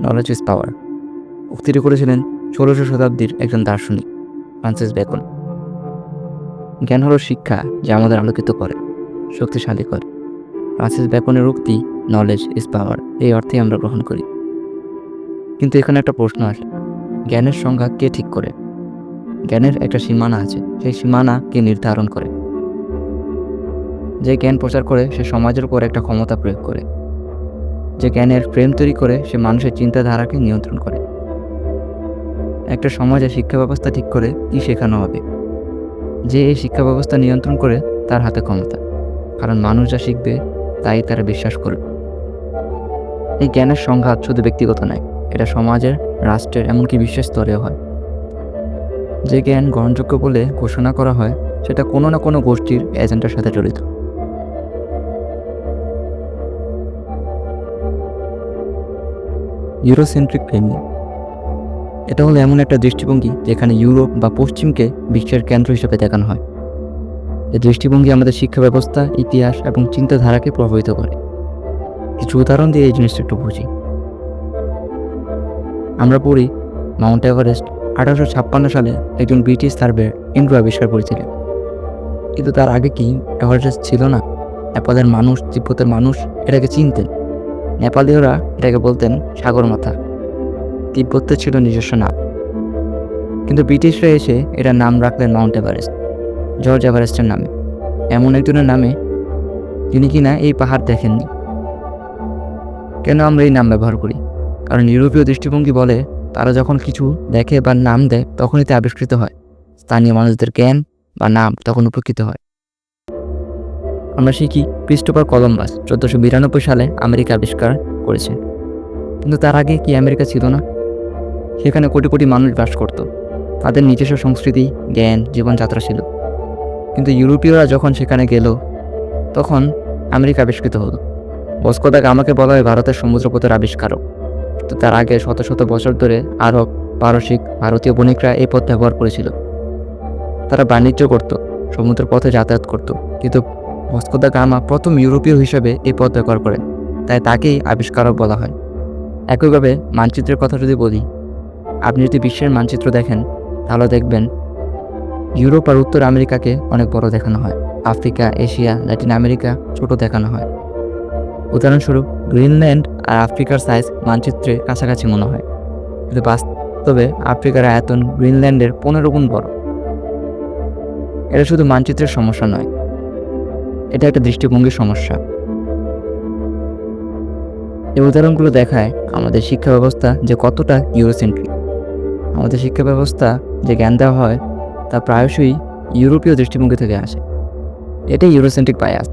Knowledge is power উক্তিটি করেছিলেন ষোলোশো শতাব্দীর একজন দার্শনিক, ফ্রান্সিস বেকন। জ্ঞান হলো শিক্ষা যা আমাদের আলোকিত করে, শক্তিশালী করে। ফ্রান্সিস বেকনের উক্তি নলেজ ইজ পাওয়ার এই অর্থেই আমরা গ্রহণ করি। কিন্তু এখানে একটা প্রশ্ন আসে, জ্ঞানের সংজ্ঞা কে ঠিক করে? জ্ঞানের একটা সীমানা আছে, সেই সীমানা কে নির্ধারণ করে। যে জ্ঞান প্রচার করে, সে সমাজের উপর একটা ক্ষমতা প্রয়োগ করে। যে জ্ঞানের ফ্রেম তৈরি করে সে মানুষের চিন্তাধারাকে নিয়ন্ত্রণ করে। একটা সমাজে শিক্ষা ব্যবস্থা ঠিক করে কি শেখানো হবে। যে এই শিক্ষা ব্যবস্থা নিয়ন্ত্রণ করে তার হাতে ক্ষমতা। কারণ মানুষ যা শিখবে, তাই তারা বিশ্বাস করবে। এই জ্ঞানের সংঘাত শুধু ব্যক্তিগত নয়, এটা সমাজের, রাষ্ট্রের, এমনকি বিশ্বের স্তরেও হয়। যে জ্ঞান গ্রহণযোগ্য বলে ঘোষণা করা হয়, সেটা কোনো না কোনো গোষ্ঠীর এজেন্ডার সাথে জড়িত। ইউরোসেন্ট্রিক ফ্রেমিং এটা হলো এমন একটা দৃষ্টিভঙ্গি যেখানে ইউরোপ বা পশ্চিমকে বিশ্বের কেন্দ্র হিসেবে দেখানো হয়। এই দৃষ্টিভঙ্গি আমাদের শিক্ষা ব্যবস্থা ইতিহাস এবং চিন্তাধারাকে প্রভাবিত করে। কিছু উদাহরণ দিয়ে এই জিনিসটা একটু বুঝি। আমরা পড়ি, মাউন্ট এভারেস্ট আঠারোশো ছাপ্পান্ন সালে একজন ব্রিটিশ সার্ভে ইন্ড্রো আবিষ্কার করেছিলেন। কিন্তু তার আগে কি এভারেস্ট ছিল না? নেপালের মানুষ, তিব্বতের মানুষ এটাকে চিনতেন। নেপালীয়রা এটাকে বলতেন সাগরমাথা। তিব্বতে ছিল নিজস্ব নাম। কিন্তু ব্রিটিশরা এসে এটার নাম রাখলেন মাউন্ট এভারেস্ট, জর্জ এভারেস্টের নামে। এমন একজনের নামে যিনি কিনা এই পাহাড় দেখেননি। কেন আমরা এই নাম ব্যবহার করি? কারণ ইউরোপীয় দৃষ্টিভঙ্গি বলে তারা যখন কিছু দেখে বা নাম দেয়, তখনই তা আবিষ্কৃত হয়। স্থানীয় মানুষদের জ্ঞান বা নাম তখন উপকৃত হয়। আমরা শিখি ক্রিস্টোফার কলম্বাস চোদ্দোশো বিরানব্বই সালে আমেরিকা আবিষ্কার করেছে। কিন্তু তার আগে কি আমেরিকা ছিল না? সেখানে কোটি কোটি মানুষ বাস করত। তাদের নিজস্ব সংস্কৃতি, জ্ঞান, জীবনযাত্রা ছিল। কিন্তু ইউরোপীয়রা যখন সেখানে গেল, তখন আমেরিকা আবিষ্কৃত হলো। বস্কোদা আমাকে বলা হয় ভারতের সমুদ্রপথের আবিষ্কারক। তো তার আগে শত শত বছর ধরে আরব, পারসিক, ভারতীয় বণিকরা এই পথ ব্যবহার করেছিল। তারা বাণিজ্য করত সমুদ্র পথে যাতায়াত করত। কিন্তু ভস্কোদা গামা প্রথম ইউরোপীয় হিসেবে এই পথ ব্যবহার করেন তাই তাকেই আবিষ্কারক বলা হয়। একইভাবে মানচিত্রের কথা যদি বলি, আপনি যদি বিশ্বের মানচিত্র দেখেন, তাহলে দেখবেন ইউরোপ আর উত্তর আমেরিকাকে অনেক বড় দেখানো হয়, আফ্রিকা, এশিয়া, ল্যাটিন আমেরিকা ছোট দেখানো হয়। উদাহরণস্বরূপ গ্রিনল্যান্ড আর আফ্রিকার সাইজ মানচিত্রে কাছাকাছি মনে হয়। কিন্তু বাস্তবে আফ্রিকার আয়তন গ্রিনল্যান্ডের পনেরো গুণ বড়। এটা শুধু মানচিত্রের সমস্যা নয় এটা একটা দৃষ্টিভঙ্গির সমস্যা। এই উদাহরণগুলো দেখায় আমাদের শিক্ষা ব্যবস্থা যে কতটা ইউরোসেন্ট্রিক। আমাদের শিক্ষা ব্যবস্থা যে জ্ঞান দেওয়া হয়, তা প্রায়শই ইউরোপীয় দৃষ্টিভঙ্গি থেকে আসে। এটাই ইউরোসেন্ট্রিক বায়াস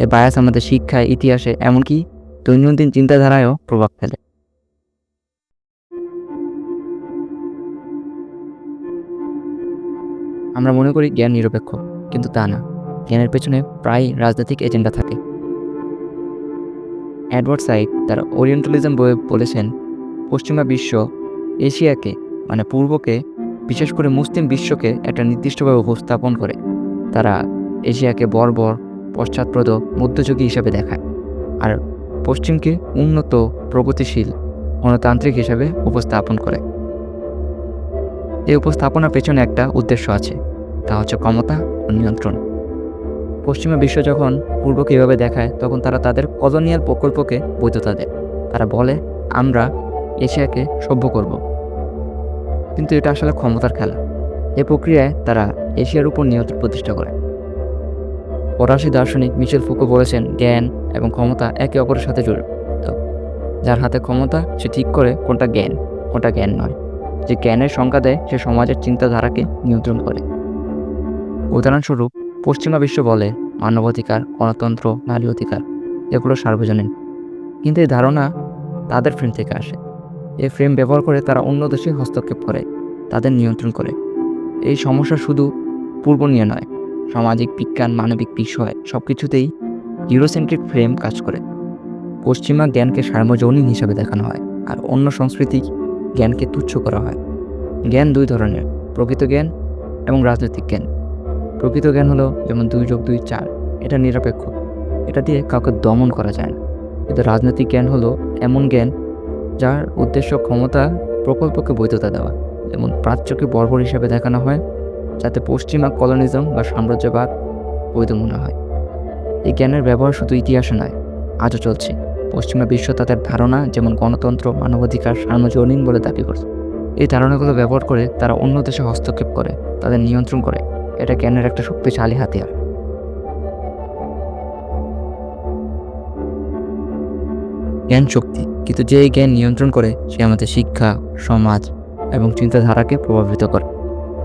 এই বায়াস আমাদের শিক্ষায় ইতিহাসে, এমনকি দৈনন্দিন চিন্তাধারায়ও প্রভাব ফেলে। আমরা মনে করি জ্ঞান নিরপেক্ষ, কিন্তু তা না। জ্ঞানের পেছনে প্রায় রাজনৈতিক এজেন্ডা থাকে। অ্যাডওয়ার্ড সাইড তার ওরিয়েন্টালিজম বইয়ে বলেছেন, পশ্চিমা বিশ্ব এশিয়াকে মানে পূর্বকে, বিশেষ করে মুসলিম বিশ্বকে একটা নির্দিষ্টভাবে উপস্থাপন করে। তারা এশিয়াকে বর্বর, পশ্চাৎপ্রদ, মধ্যযুগী হিসাবে দেখায়। আর পশ্চিমকে উন্নত, প্রগতিশীল, গণতান্ত্রিক হিসাবে উপস্থাপন করে। এই উপস্থাপনার পেছনে একটা উদ্দেশ্য আছে, তা হচ্ছে ক্ষমতা ও নিয়ন্ত্রণ। পশ্চিমা বিশ্ব যখন পূর্বকে এভাবে দেখায়, তখন তারা তাদের কলোনিয়াল প্রকল্পকে বৈধতা দেয়। তারা বলে, আমরা এশিয়াকে সভ্য করব। কিন্তু এটা আসলে ক্ষমতার খেলা। এ প্রক্রিয়ায় তারা এশিয়ার উপর নিয়ন্ত্রণ প্রতিষ্ঠা করে। ফরাসি দার্শনিক মিশেল ফুকো বলেছেন, জ্ঞান এবং ক্ষমতা একে অপরের সাথে জড়িত। যার হাতে ক্ষমতা, সে ঠিক করে কোনটা জ্ঞান কোনটা জ্ঞান নয়। যে জ্ঞানের সংজ্ঞা দেয়, সে সমাজের চিন্তাধারাকে নিয়ন্ত্রণ করে। উদাহরণস্বরূপ পশ্চিমা বিশ্ব বলে মানবাধিকার, গণতন্ত্র, নারী অধিকার, এগুলো সার্বজনীন। কিন্তু এই ধারণা তাদের ফ্রেম থেকে আসে। এই ফ্রেম ব্যবহার করে তারা অন্য দেশে হস্তক্ষেপ করে, তাদের নিয়ন্ত্রণ করে। এই সমস্যা শুধু পূর্ব নিয়ে নয় সামাজিক বিজ্ঞান, মানবিক বিষয় সব কিছুতেই ইউরোসেন্ট্রিক ফ্রেম কাজ করে। পশ্চিমা জ্ঞানকে সার্বজনীন হিসাবে দেখানো হয়, আর অন্য সংস্কৃতি জ্ঞানকে তুচ্ছ করা হয়। জ্ঞান দুই ধরনের, প্রকৃত জ্ঞান এবং রাজনৈতিক জ্ঞান। প্রকৃত জ্ঞান হলো যেমন দুই যোগ দুই চার, এটা নিরপেক্ষ। এটা দিয়ে কাউকে দমন করা যায় না। কিন্তু রাজনৈতিক জ্ঞান হলো এমন জ্ঞান যার উদ্দেশ্য ক্ষমতা প্রকল্পকে বৈধতা দেওয়া। যেমন প্রাচ্যকে বর্বর হিসাবে দেখানো হয়, যাতে পশ্চিমা কলোনিজম বা সাম্রাজ্যবাদ বৈধ মনে হয়। এই জ্ঞানের ব্যবহার শুধু ইতিহাসে নয়, আজও চলছে। পশ্চিমা বিশ্ব তাদের ধারণা যেমন গণতন্ত্র, মানবাধিকার, সার্বজনীন বলে দাবি করছে। এই ধারণাগুলো ব্যবহার করে তারা অন্য দেশে হস্তক্ষেপ করে, তাদের নিয়ন্ত্রণ করে। এটা জ্ঞানের একটা শক্তিশালী হাতিয়ার। জ্ঞান শক্তি, কিন্তু যে জ্ঞান নিয়ন্ত্রণ করে, সে আমাদের শিক্ষা, সমাজ এবং চিন্তাধারাকে প্রভাবিত করে।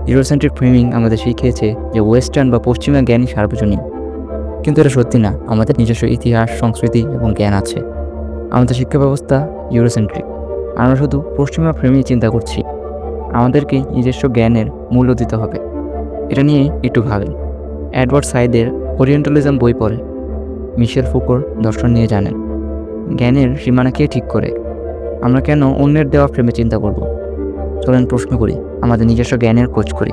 ইউরোসেন্ট্রিক ফ্রেমিং আমাদের শিখিয়েছে যে ওয়েস্টার্ন বা পশ্চিমা জ্ঞানই সার্বজনীন। কিন্তু এটা সত্যি না, আমাদের নিজস্ব ইতিহাস, সংস্কৃতি এবং জ্ঞান আছে। আমাদের শিক্ষা ব্যবস্থা ইউরোসেন্ট্রিক আমরা শুধু পশ্চিমা ফ্রেমিং চিন্তা করছি। আমাদেরকে নিজস্ব জ্ঞানের মূল্য দিতে হবে। এটা নিয়ে একটু ভাবেন। অ্যাডওয়ার্ড সাইদের ওরিয়েন্টালিজম বই পড়ে। মিশেল ফুকোর দর্শন নিয়ে জানেন। জ্ঞানের সীমানা কে ঠিক করে? আমরা কেন অন্যের দেওয়া ফ্রেমে চিন্তা করব? চলেন প্রশ্ন করি, আমাদের নিজস্ব জ্ঞানের খোঁজ করি।